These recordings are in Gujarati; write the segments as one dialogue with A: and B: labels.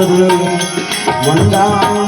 A: રે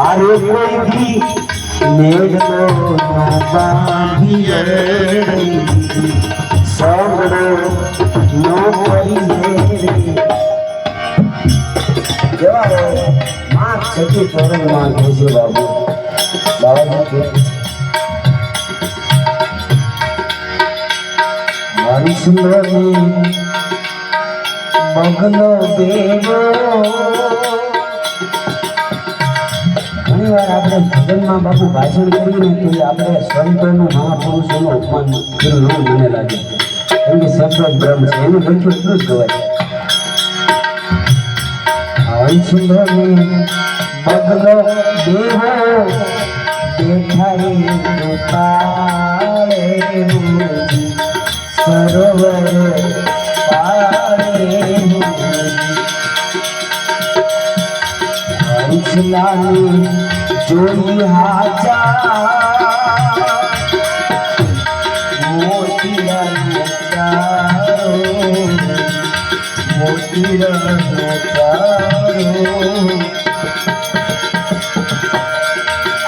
A: હારે કોઈથી મેઘનો બાંધી સગડો નો કરી રે કેવા માં સચી ચોરણમાં ઘેસે બાબુ. બાબાજી મારી દેવો. ઘણી વાર આપણે ભજનમાં બાપુ ભાષણ કરીને તો આપણે સંતોનું મહાપુરુષોનું અપમાન કર્યું એવું મને લાગે. કેમ કે શબ્દ બ્રહ્મ છે, એનું લખ્યું એટલું જ કહેવાય. હરી બગલો દેવો દેખાઈ પાળે સરોવર પાળે હંસલાની જોઈ હાચા મોતીરાનો ચારો મોતીરાનો ચારો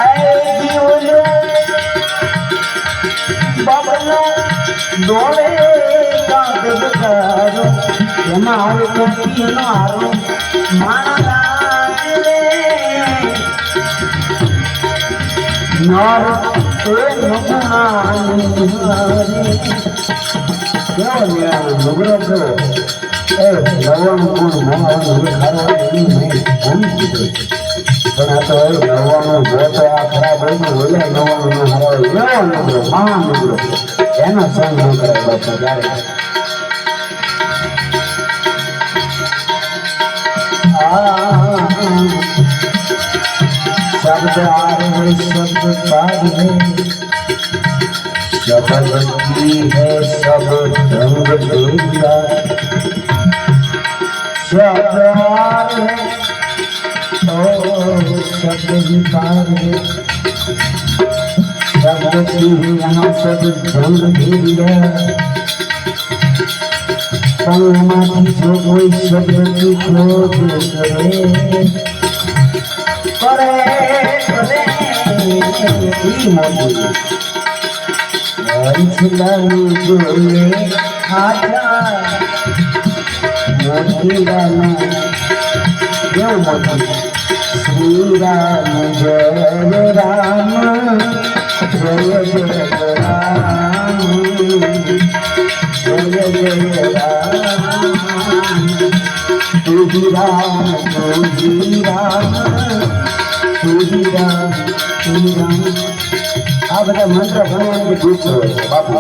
A: એ જીવનો નમનાની હારે કેવો ન્યા નગરો કેવો એ લવણ ભૂલી દીધું પણ આ તો એ નવાનું જો તો આ ખરાબ હોય ઓલે નવાનું ન હરાવે એવો નગરો મહા નગરો એનો સંગ કરે બાપુ ત્યારે આ sabe da árvore santo padre Já faz aqui nessa bandana doida Sabe da árvore, oh, santo de padre Sabe aqui a nossa bandana doida Fala uma de jogo e sobre o que for de Shri Ram જય રામ જય જય રામ જય જય રામ તુજી રામ તુજી રામ આ બધા મંત્ર ભણવાની ગુપ્ત હોય. બાપુ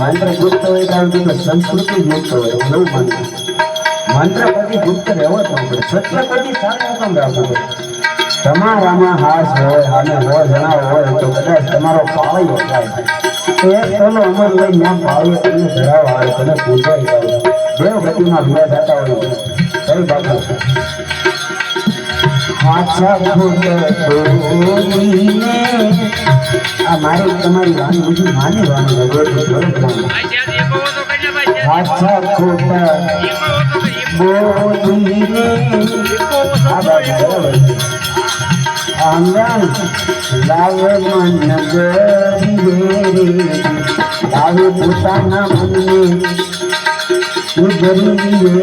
A: મંત્ર ગુપ્ત હોય કારણ કે સંસ્કૃતિ ગુપ્ત હોય, એવું માનું મંત્ર. પછી ગુપ્ત રહેવો જ પડે. છત્રપતિ સારા તમારામાં હાસ હોય અને સો જણા હોય, તો કદાચ તમારો પાળીઓ થાય. તો એક ટોલો અમર લઈ ત્યાં પાળીઓ તમને ધરાવવા આવે, તને પૂજાઈ દેવ હોય કઈ બાપુ. મારી તમારી વાણી બીજી માની વાણી. આંગણ લાવે મન ગરી લાવે પોતાના મનને ઉજળી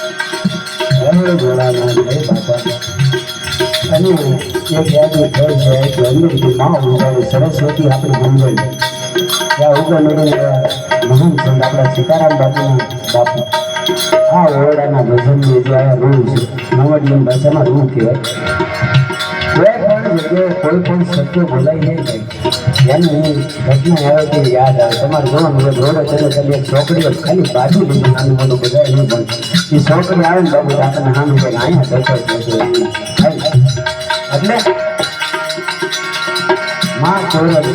A: અને એક યાદ ઘર છે કે માં ઉગાડે સરસ્વતી આપણી મંગળ ત્યાં ઉગાડે મહાન સંત આપણા સીતારામ બાપુના બાપુ આ ઓરડાના ભજનની જે આ છે નવડિયન ભાષામાં રૂ કહેવાય કોઈ પણ જગ્યાએ કોઈ પણ સત્ય બોલાઈ નહીં ભાઈ એની ઘટના યાદ આવે તમારે જોવાનું હોય રોડે એક છોકરીઓ ખાલી બાજુ લીધી નાનું મોટું બધા નહીં પણ એ છોકરી આવે ને બાબુ આપણને સામે કે અહીંયા બેઠો. એટલે માં ચોરસ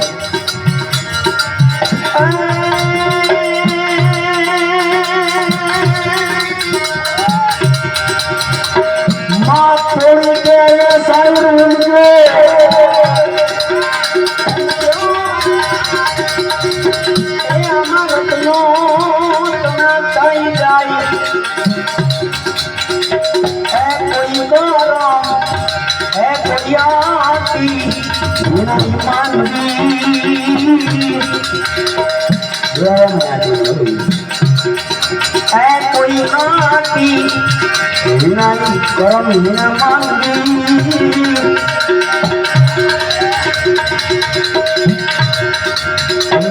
A: કોઈ.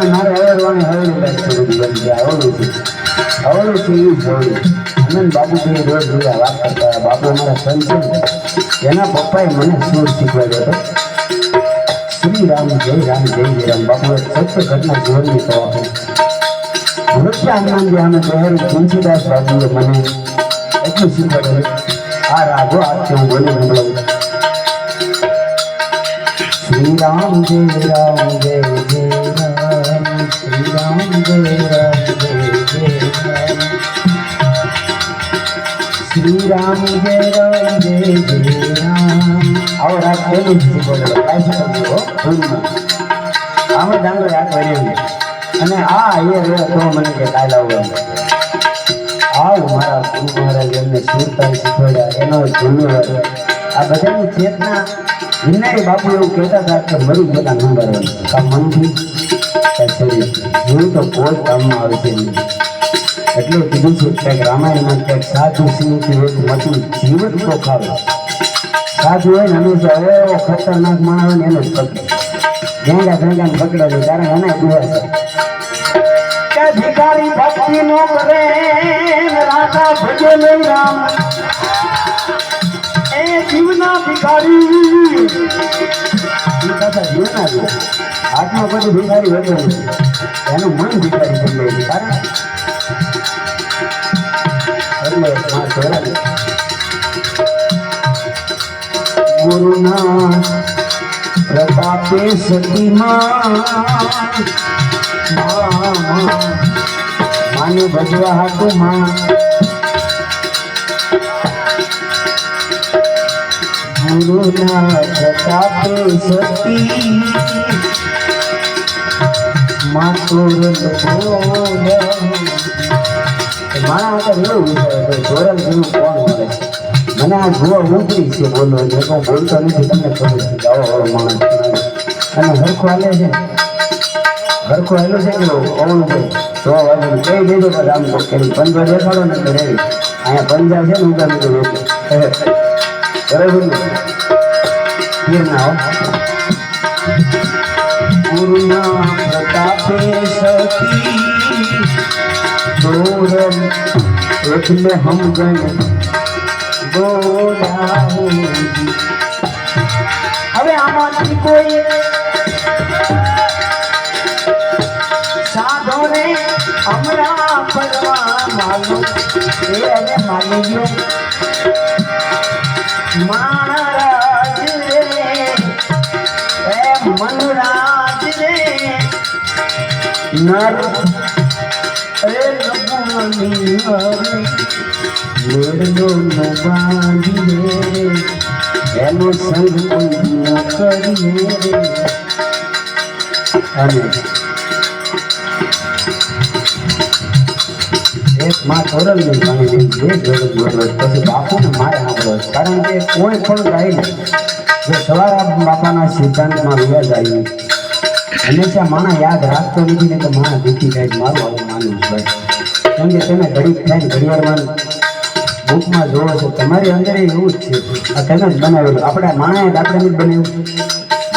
A: મારે અવરવાની હવેલી લાઈફ શરૂ બની જાય અવળું છે અવળું છે એ જ હવેલી આનંદ બાબુભાઈ રોજ જોયા વાત કરતા બાપુ અમારા સંત એના પપ્પાએ મને સુર શીખવાડ્યો હતો શ્રી રામ જય રામ જય જય રામ બાપુએ જય રામ જય જય રામ શ્રી જય રામ જય જય રામ શીખવાડેલો ક્લાસિકલ જેવો ધૂનમાં આમાં ડાંગર યાદ અને આ તો મને કે કાલ આવું આવ મારા મહારાજ એમને સુરતા શીખવાડ્યા, એનો ધન્યવાદ આ બધાની ચેતના વિનારી બાપુ એવું કહેતા હતા કે મરી ગયેલા નંબર કા મનથી કા તો કોઈ કામમાં આવે છે નહીં. એટલે કીધું છે કંઈક રામાયણમાં કંઈક સાધુ સિંહથી એક મતું જીવન તો સાધુ હોય ને હંમેશા એવો ખતરનાક માણસ હોય ને એને જ પકડે ગેંગા ગેંગા ને છે કારણ એને ભિખારી ભક્તિ હાથમાં બધું ભિખારી વધે નથી એનું મન ભિખારી જાય છે, કારણ એટલે ગુરુના પ્રતાપે સતીમાં માને ભજવા હાથમાં ગુરુના પ્રતાપે સતી માતુર મારા માટે એવું છે જોરલ કોણ મળે મને જોવા ઉતરી છે બોલો જે હું બોલતો નથી તમને ખબર છે કે આવો માણસ અને હરખો હાલે છે હરખો હાલું છે કે ઓવલું છે તો વાગે કહી દેજો કે આમ તો કરી પંજો દેખાડો ને તો અહીંયા પંજા છે ને ઉગા મીઠું બરાબર ને ફીર ના ગુરુના પ્રતાપે સતી દોરમ એટલે હમ ગણ હવે આમાંથી કોઈ સાધોને હમણાં પડવા માલો એ અને માની ગયો. મહારાજ રે એ મનરાજ રે નર એ નમની હરે લેડલો ન બાંધીએ એનો સંગ સાંભળો કારણ કે કોઈ પણ ગાય જો સવારા બાપાના સિદ્ધાંતમાં રહ્યા જાય હંમેશા માણા યાદ રાખતો નથી ને તો માણા દુઃખી થાય. મારું આવું માનવું છે કેમ કે તમે ઘડીક થાય ઘડિયાળમાં બુકમાં જોવો છો. તમારી અંદર એવું જ છે. આ તમે જ બનાવેલું. આપણે માણાએ જ આપણે નથી બનાવ્યું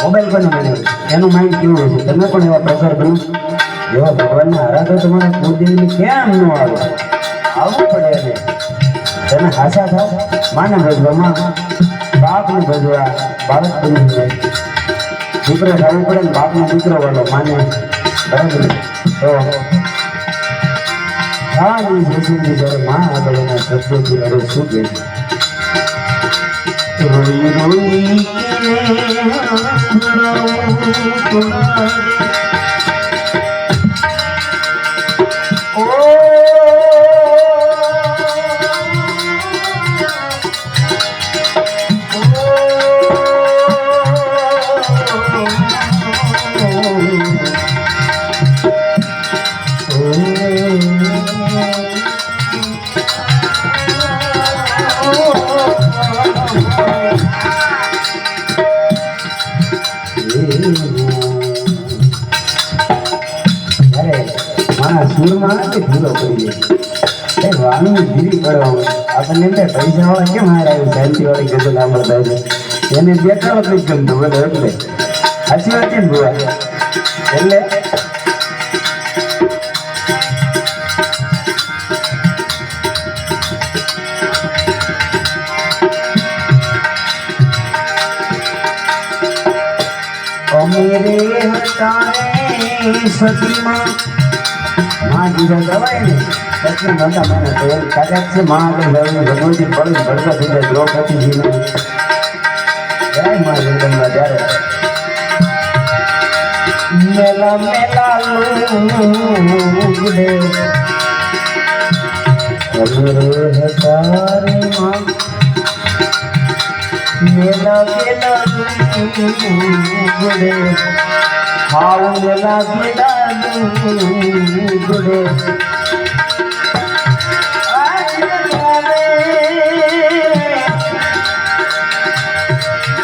A: મોબાઈલ પણ બનાવ્યું? એનું માઇન્ડ કેવું હશે? તમે પણ એવા પ્રકાર બનો એવા ભગવાનના આરાધો તમારા કુળદેવીને કેમ ન આવે આવવું પડે એને. તમે હાસા થાવ. માને ભજવામાં. બાપને ભજવા. બાળક બની જાય. દીકરો થવું પડે ને બાપનો દીકરો વાળો માને. બરાબર? તો એ જેસુની જ્યારે માં આગળ અરે શું કે રોઈ રોઈ સુરમાં કે ધીરો પડી જાય એ વાણી ધીરી પડવા આપણને એમ થાય પૈસા કેમ હાર આવ્યું? શાંતિ ગઝલ સાંભળતા છે. એને દેખાડો જ નથી ગમતું બોલો એટલે સાચી વાત છે બુઆ એટલે અમીરે હટારે સતીમાં માં જીરા દવાય ને એટલે નતા મને તો કાકા છે માં આગળ જઈને ભગવતી પડી ભડકા થઈ જાય દ્રૌપદીજીને. જય માં જગદંબા ત્યારે મેલા મેલા લોગડે મેલા મેલા ગુડે મેલા મેલા ગુડે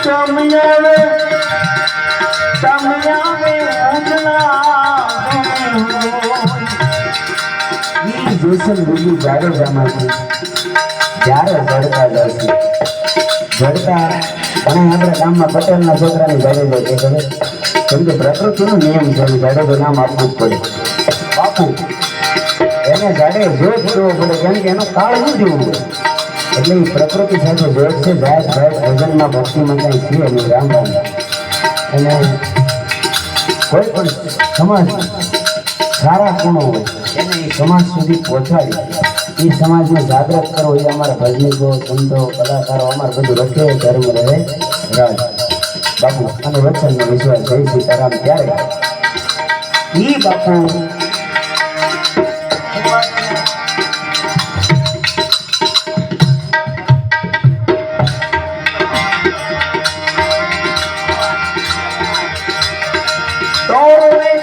A: તમયાવે તમયાવે ઈ જોશન ગુરુ જાડેજામાંથી જ્યારે જડતા જશે જડતા આપણા ગામમાં પટેલના છોકરાની જાડેજો કે ખબર કેમ કે પ્રકૃતિનો નિયમ છે. જાડેજો નામ આપવું જ પડે. બાપુ, એને જાડે જોત જોવો પડે, કેમ કે એનો કાળ શું જોવું એટલે એ પ્રકૃતિ સાથે જોત છે, જાત ભાઈ ભજનમાં ભક્તિમાં કંઈ છે અને રામ રામ. અને કોઈ પણ સમાજ સારા ગુણો હોય, એને એ સમાજ સુધી પહોંચાડી એ સમાજને જાગૃત કરવો એ અમારા ભજનીકો, સંતો, કલાકારો, અમારે બધું રખે, ધર્મ રહે, રાજ. બાપુ અને વચનનો વિશ્વાસ જય સીતારામ ત્યારે. ઈ બાપુ. તોરણે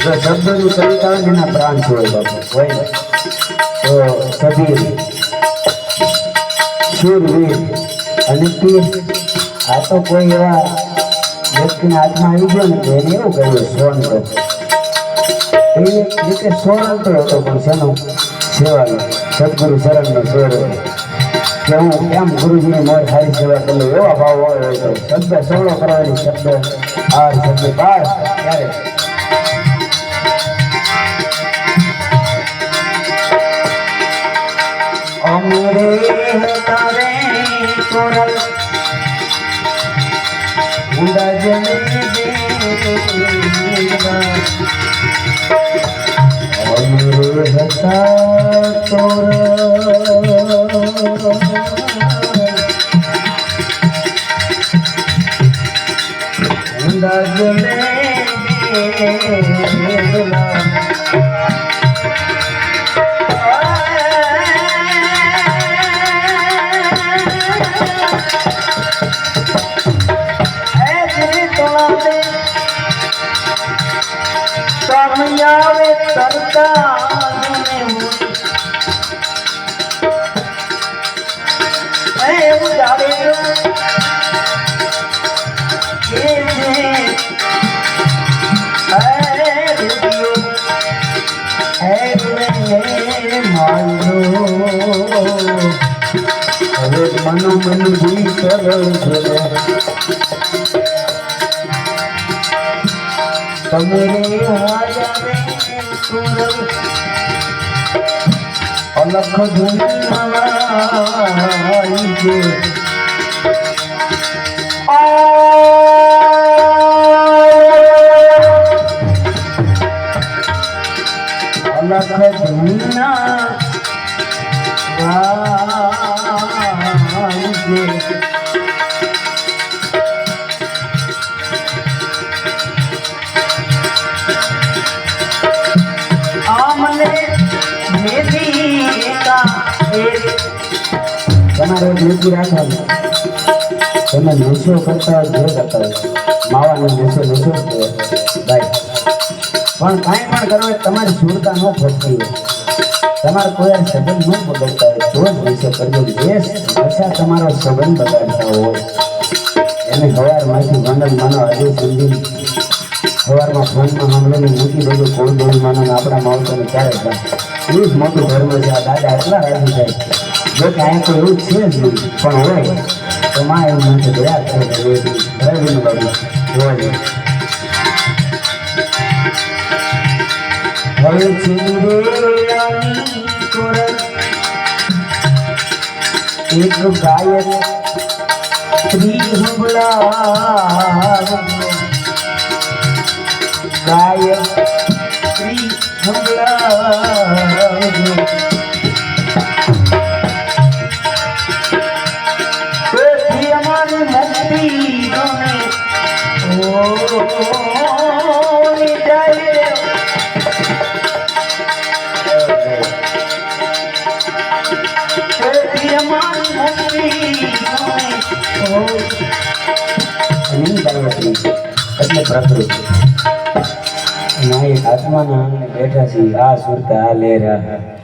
A: શબ્દનું સંતાનના પ્રાણ હોય બાપુ, હોય તો સબીર, શૂરવીર અને પીર આ તો કોઈ એવા વ્યક્તિના હાથમાં આવી ગયો ને તો એને એવું કહ્યું સોન તો એ રીતે સોન અંતર હતો પણ શેનો સેવાનો સદગુરુ શરણનો સ્વર હતો. કે હું કેમ ગુરુજીની મોર સારી સેવા કરું, એવા ભાવ હોય તો શબ્દ સવળો કરવાની શબ્દ આ શબ્દ, બાર ત્યારે અમરે તારે કોરલ ઊંડા જલે અમરે મનો મન ભી સરળ છે
B: તમે રે આયા રે સુરલ
A: અલખ છે અલખ તમારે નીતિ રાખવાની. તમે નશો કરતા જે કરતા માવાનો નશો નશો ભાઈ, પણ કાંઈ પણ કરો તમારી સુરતા ન ફટકી હોય. તમારે કોઈ સંબંધ ન બગડતા હોય. તો જ નશો કરજો દેશ નશા તમારો સંબંધ બગાડતા હોય. એને સવારમાંથી ગંડલ માનો, હજી સમજી સવારમાં ફોનમાં સાંભળીને મૂકી બધું કોણ બોલ માનો આપણા માવતોને ક્યારે એ જ મોટું ધર્મ છે. આ દાદા એટલા રાજી થાય. જો કોઈ એવું છે જ પણ હોય તો માં એવું મને ગયા રવિનું બાબુ ચિંદેરાની કોરલ, એક ગાયક સ્ત્રી હંભળાવ્યો ગાયક ના એક આત્માના આંગણે બેઠા છીએ. આ સુરતા આ